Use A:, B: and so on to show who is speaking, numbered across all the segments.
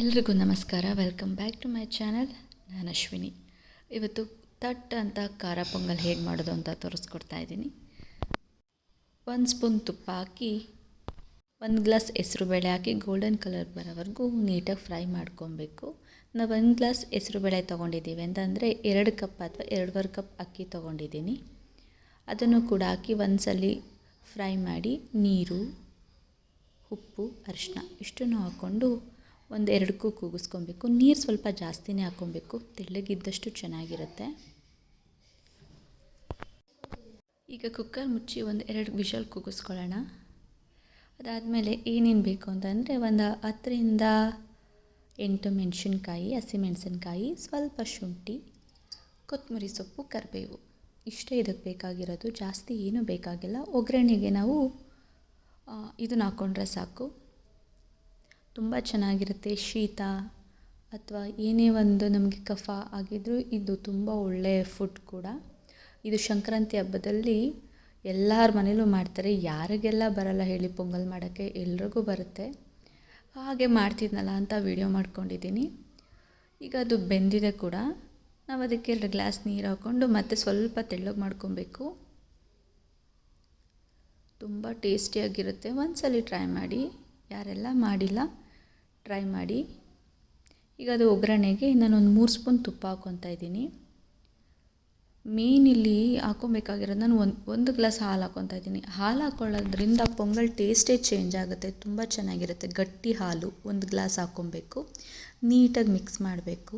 A: ಎಲ್ರಿಗೂ ನಮಸ್ಕಾರ. Welcome back to my channel ನಾನು ಅಶ್ವಿನಿ. ಇವತ್ತು ತಟ್ ಅಂತ ಖಾರ ಪೊಂಗಲ್ ಹೇಗೆ ಮಾಡೋದು ಅಂತ ತೋರಿಸ್ಕೊಡ್ತಾ ಇದ್ದೀನಿ. ಒಂದು ಸ್ಪೂನ್ ತುಪ್ಪ ಹಾಕಿ, ಒಂದು ಗ್ಲಾಸ್ ಹೆಸ್ರುಬೇಳೆ ಹಾಕಿ ಗೋಲ್ಡನ್ ಕಲರ್ ಬರೋವರೆಗೂ ನೀಟಾಗಿ ಫ್ರೈ ಮಾಡ್ಕೊಬೇಕು. ನಾವು ಒಂದು ಗ್ಲಾಸ್ ಹೆಸ್ರುಬೇಳೆ ತೊಗೊಂಡಿದ್ದೀವಿ ಅಂತಂದರೆ ಎರಡು ಕಪ್ ಅಥವಾ ಎರಡೂವರೆ ಕಪ್ ಅಕ್ಕಿ ತೊಗೊಂಡಿದ್ದೀನಿ. ಅದನ್ನು ಕೂಡ ಹಾಕಿ ಒಂದ್ಸಲಿ ಫ್ರೈ ಮಾಡಿ, ನೀರು, ಉಪ್ಪು ಅರಿಶಿನ ಇಷ್ಟನ್ನು ಹಾಕ್ಕೊಂಡು ಒಂದು ಎರಡಕ್ಕೂ ಕೂಗಿಸ್ಕೊಬೇಕು. ನೀರು ಸ್ವಲ್ಪ ಜಾಸ್ತಿನೇ ಹಾಕ್ಕೊಬೇಕು ತೆಳ್ಳಗಿದ್ದಷ್ಟು ಚೆನ್ನಾಗಿರುತ್ತೆ. ಈಗ ಕುಕ್ಕರ್ ಮುಚ್ಚಿ ಒಂದು ಎರಡು ವಿಷಲ್ ಕೂಗಿಸ್ಕೊಳ್ಳೋಣ. ಅದಾದಮೇಲೆ ಏನೇನು ಬೇಕು ಅಂತಂದರೆ ಒಂದು ಹತ್ತರಿಂದ ಎಂಟು ಮೆಣಸಿನ್ಕಾಯಿ ಹಸಿಮೆಣಸಿನ್ಕಾಯಿ ಸ್ವಲ್ಪ ಶುಂಠಿ ಕೊತ್ತಂಬರಿ ಸೊಪ್ಪು, ಕರಿಬೇವು. ಇಷ್ಟೇ ಇದಕ್ಕೆ ಬೇಕಾಗಿರೋದು. ಜಾಸ್ತಿ ಏನೂ ಬೇಕಾಗಿಲ್ಲ. ಒಗ್ಗರಣೆಗೆ ನಾವು ಇದನ್ನ ಹಾಕ್ಕೊಂಡ್ರೆ ಸಾಕು. ತುಂಬ ಚೆನ್ನಾಗಿರುತ್ತೆ. ಶೀತ ಅಥವಾ ಏನೇ ಒಂದು ನಮಗೆ ಕಫ ಆಗಿದ್ದರೂ ಇದು ತುಂಬ ಒಳ್ಳೆಯ ಫುಡ್ ಕೂಡ. ಇದು ಸಂಕ್ರಾಂತಿ ಹಬ್ಬದಲ್ಲಿ ಎಲ್ಲರ ಮನೇಲೂ ಮಾಡ್ತಾರೆ. ಯಾರಿಗೆಲ್ಲ ಬರಲ್ಲ ಹೇಳಿ ಪೊಂಗಲ್ ಮಾಡೋಕ್ಕೆ ಎಲ್ರಿಗೂ ಬರುತ್ತೆ. ಹಾಗೆ ಮಾಡ್ತಿದ್ನಲ್ಲ ಅಂತ ವಿಡಿಯೋ ಮಾಡ್ಕೊಂಡಿದ್ದೀನಿ. ಈಗ ಅದು ಬೆಂದಿದೆ ಕೂಡ. ನಾವು ಅದಕ್ಕೆ ಎರಡು ಗ್ಲಾಸ್ ನೀರು ಹಾಕ್ಕೊಂಡು ಮತ್ತೆ ಸ್ವಲ್ಪ ತೆಳ್ಳಗೆ ಮಾಡ್ಕೊಬೇಕು. ತುಂಬ ಟೇಸ್ಟಿಯಾಗಿರುತ್ತೆ ಒಂದ್ಸಲ ಟ್ರೈ ಮಾಡಿ. ಯಾರೆಲ್ಲ ಮಾಡಿಲ್ಲ ಟ್ರೈ ಮಾಡಿ. ಈಗ ಅದು ಒಗ್ಗರಣೆಗೆ ನಾನೊಂದು ಮೂರು ಸ್ಪೂನ್ ತುಪ್ಪ ಹಾಕ್ಕೊತಾ ಇದ್ದೀನಿ. ಮೇನ್ ಇಲ್ಲಿ ಹಾಕೊಬೇಕಾಗಿರೋದು ನಾನು ಒಂದು ಒಂದು ಗ್ಲಾಸ್ ಹಾಲು ಹಾಕ್ಕೊತಾ ಇದ್ದೀನಿ. ಹಾಲು ಹಾಕ್ಕೊಳ್ಳೋದ್ರಿಂದ ಪೊಂಗಲ್ ಟೇಸ್ಟೇ ಚೇಂಜ್ ಆಗುತ್ತೆ, ತುಂಬ ಚೆನ್ನಾಗಿರುತ್ತೆ. ಗಟ್ಟಿ ಹಾಲು ಒಂದು ಗ್ಲಾಸ್ ಹಾಕ್ಕೊಬೇಕು ನೀಟಾಗಿ ಮಿಕ್ಸ್ ಮಾಡಬೇಕು.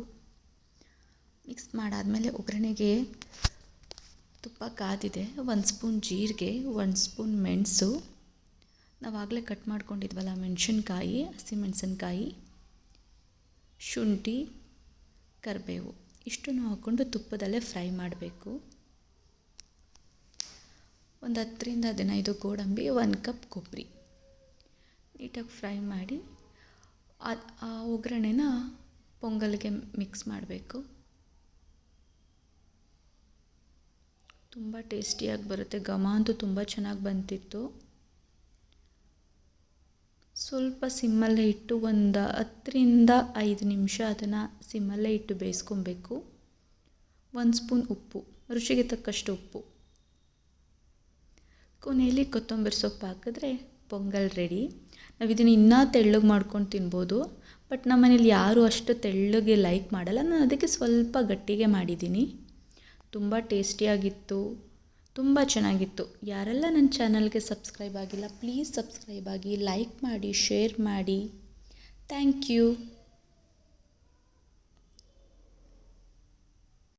A: ಮಿಕ್ಸ್ ಮಾಡಾದಮೇಲೆ ಒಗ್ಗರಣೆಗೆ ತುಪ್ಪ ಕಾದಿದೆ, ಒಂದು ಸ್ಪೂನ್ ಜೀರಿಗೆ, ಒಂದು ಸ್ಪೂನ್ ಮೆಣಸು ನಾವಾಗಲೇ ಕಟ್ ಮಾಡ್ಕೊಂಡಿದ್ವಲ್ಲ ಮೆಣಸಿನ್ಕಾಯಿ ಹಸಿಮೆಣಸಿನ್ಕಾಯಿ ಶುಂಠಿ, ಕರಿಬೇವು. ಇಷ್ಟನ್ನು ಹಾಕ್ಕೊಂಡು ತುಪ್ಪದಲ್ಲೇ ಫ್ರೈ ಮಾಡಬೇಕು. ಒಂದು ಹತ್ತರಿಂದ ಹದಿನೈದು ಗೋಡಂಬಿ, ಒಂದು ಕಪ್ ಕೊಬ್ಬರಿ ನೀಟಾಗಿ ಫ್ರೈ ಮಾಡಿ ಆ ಒಗ್ಗರಣೆನ ಪೊಂಗಲ್ಗೆ ಮಿಕ್ಸ್ ಮಾಡಬೇಕು. ತುಂಬ ಟೇಸ್ಟಿಯಾಗಿ ಬರುತ್ತೆ. ಘಮ ಅಂತೂ ತುಂಬ ಚೆನ್ನಾಗಿ ಬಂತಿತ್ತು. ಸ್ವಲ್ಪ ಸಿಮ್ಮಲ್ಲೇ ಇಟ್ಟು ಒಂದು ಹತ್ತರಿಂದ ಐದು ನಿಮಿಷ ಅದನ್ನು ಸಿಮ್ಮಲ್ಲೇ ಇಟ್ಟು ಬೇಯಿಸ್ಕೊಬೇಕು. ಒಂದು ಸ್ಪೂನ್ ಉಪ್ಪು, ರುಚಿಗೆ ತಕ್ಕಷ್ಟು ಉಪ್ಪು. ಕೊನೆಯಲ್ಲಿ ಕೊತ್ತಂಬರಿ ಸೊಪ್ಪು ಹಾಕಿದ್ರೆ ಪೊಂಗಲ್ ರೆಡಿ. ನಾವು ಇದನ್ನು ಇನ್ನೂ ತೆಳ್ಳಗೆ ಮಾಡ್ಕೊಂಡು ತಿನ್ಬೋದು, ಬಟ್ ನಮ್ಮ ಮನೇಲಿ ಯಾರೂ ಅಷ್ಟು ತೆಳ್ಳಗೆ ಲೈಕ್ ಮಾಡಲ್ಲ. ನಾನು ಅದಕ್ಕೆ ಸ್ವಲ್ಪ ಗಟ್ಟಿಗೆ ಮಾಡಿದ್ದೀನಿ. ತುಂಬ ಟೇಸ್ಟಿಯಾಗಿತ್ತು. ತುಂಬ ಚೆನ್ನಾಗಿತ್ತು. ಯಾರೆಲ್ಲ ನನ್ನ ಚಾನಲ್ಗೆ ಸಬ್ಸ್ಕ್ರೈಬ್ ಆಗಿಲ್ಲ, ಪ್ಲೀಸ್ ಸಬ್ಸ್ಕ್ರೈಬ್ ಆಗಿ, ಲೈಕ್ ಮಾಡಿ, ಶೇರ್ ಮಾಡಿ. Thank you.